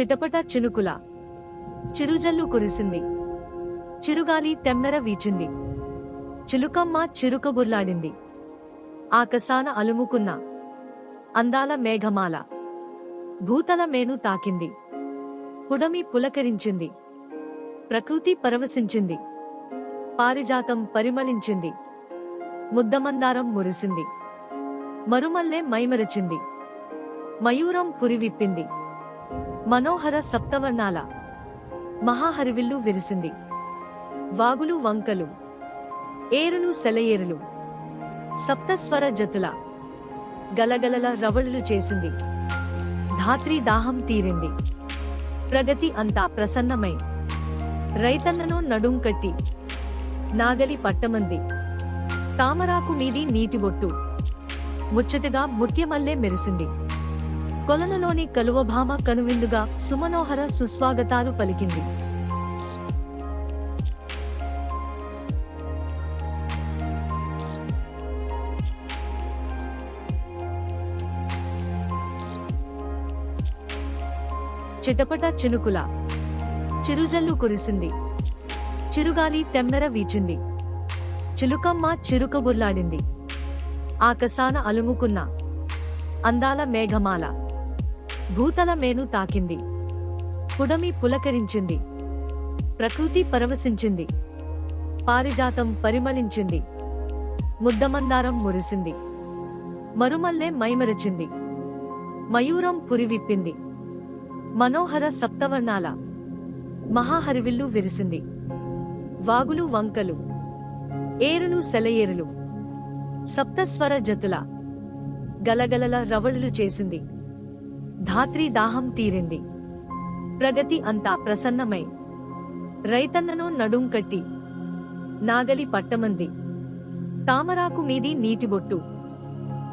చిటపట చినుకుల. చిరుజల్లు కురిసింది. చిరుగాలి తెమ్మెర వీచింది. చిలుకమ్మ చిరుకబుర్లాడింది ఆకసాన అలుముకున్న. అందాల మేఘమాల. భూతల మేను తాకింది. పుడమి పులకరించింది. ప్రకృతి పరవశించింది. పారిజాతం పరిమళించింది. ముద్దమందారం మురిసింది. మరుమల్లె మైమరచింది. మయూరం పురివిప్పింది. మనోహర సప్తవర్ణాల మహాహరివిల్లు విరిసింది. వాగులు వంకలు ఏరులు సెలయేరులు సప్తస్వర జతుల గలగలల రవళులు చేసింది. ధాత్రి దాహం తీరింది. ప్రగతి అంతా ప్రసన్నమై రైతన్నను నడుం కట్టి నాగలి పట్టమంది. తామరాకు మీది నీటిబొట్టు ముచ్చటగా ముత్యమల్లే మెరిసింది. కొలనులోని కలువభామ కనువిందుగా సుమనోహర సుస్వాగతాలు పలికింది. చిటపట చినుకుల చిరుజల్లు కురిసింది. చిరుగాలి తెమ్మెర వీచింది. చిలుకమ్మ చిరుకబుర్లాడింది ఆకసాన అలుముకున్న అందాల మేఘమాల భూతల మేను తాకింది. కుడమి పులకరించింది. ప్రకృతి పరవశించింది. పారిజాతం పరిమళించింది. ముద్దమందారం మురిసింది. మరుమల్లె మైమరచింది. మయూరం పురివిప్పింది. మనోహర సప్తవర్ణాల. మహాహరివిల్లు విరిసింది. వాగులు వంకలు. ఏరులు సెలయేరులు. సప్తస్వర జతుల. గలగలల రవళులు చేసింది. ధాత్రి దాహం తీరింది. ప్రగతి అంతా ప్రసన్నమై రైతన్నను నడుం కట్టి నాగలి పట్టమంది. తామరాకు మీది నీటిబొట్టు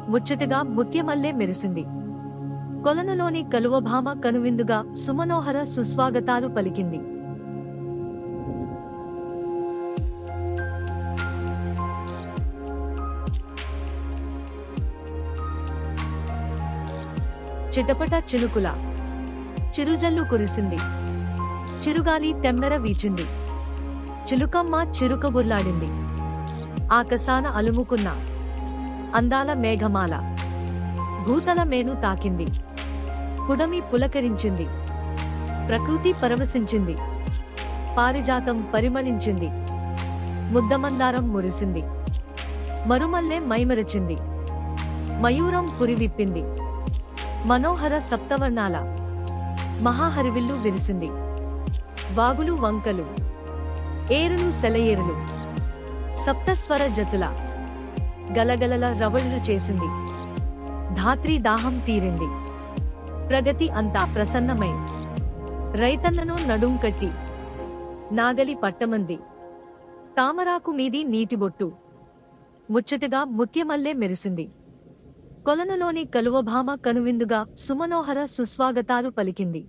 ముచ్చటగా ముత్యమల్లే మెరిసింది. కొలనులోని కలువభామ కనువిందుగా సుమనోహర సుస్వాగతాలు పలికింది. చిటపట చినుకుల. చిరుజల్లు కురిసింది. చిరుగాలి తెమ్మెర వీచింది. చిలుకమ్మ చిరుకబుర్లాడింది ఆకసాన అలుముకున్న అందాల మేఘమాల. భూతల మేను తాకింది. పుడమి పులకరించింది. ప్రకృతి పరవశించింది. పారిజాతం పరిమళించింది. ముద్దమందారం మురిసింది. మరుమల్లె మైమరచింది. మయూరం పురివిప్పింది. మనోహర సప్తవర్ణాల మహాహరివిల్లు విరిసింది. వాగులు వంకలు ఏరులు సెలయేరులు సప్తస్వర జతుల గలగలల రవళ్ళు చేసింది. ధాత్రి దాహం తీరింది. ప్రగతి అంతా ప్రసన్నమై రైతన్నను నడుం కట్టి నాగలి పట్టమంది. తామరాకు మీది నీటిబొట్టు ముచ్చటగా ముత్యమల్లే మెరిసింది. కొలనులోని కలువభామ కనువిందుగా సుమనోహర సుస్వాగతాలు పలికింది.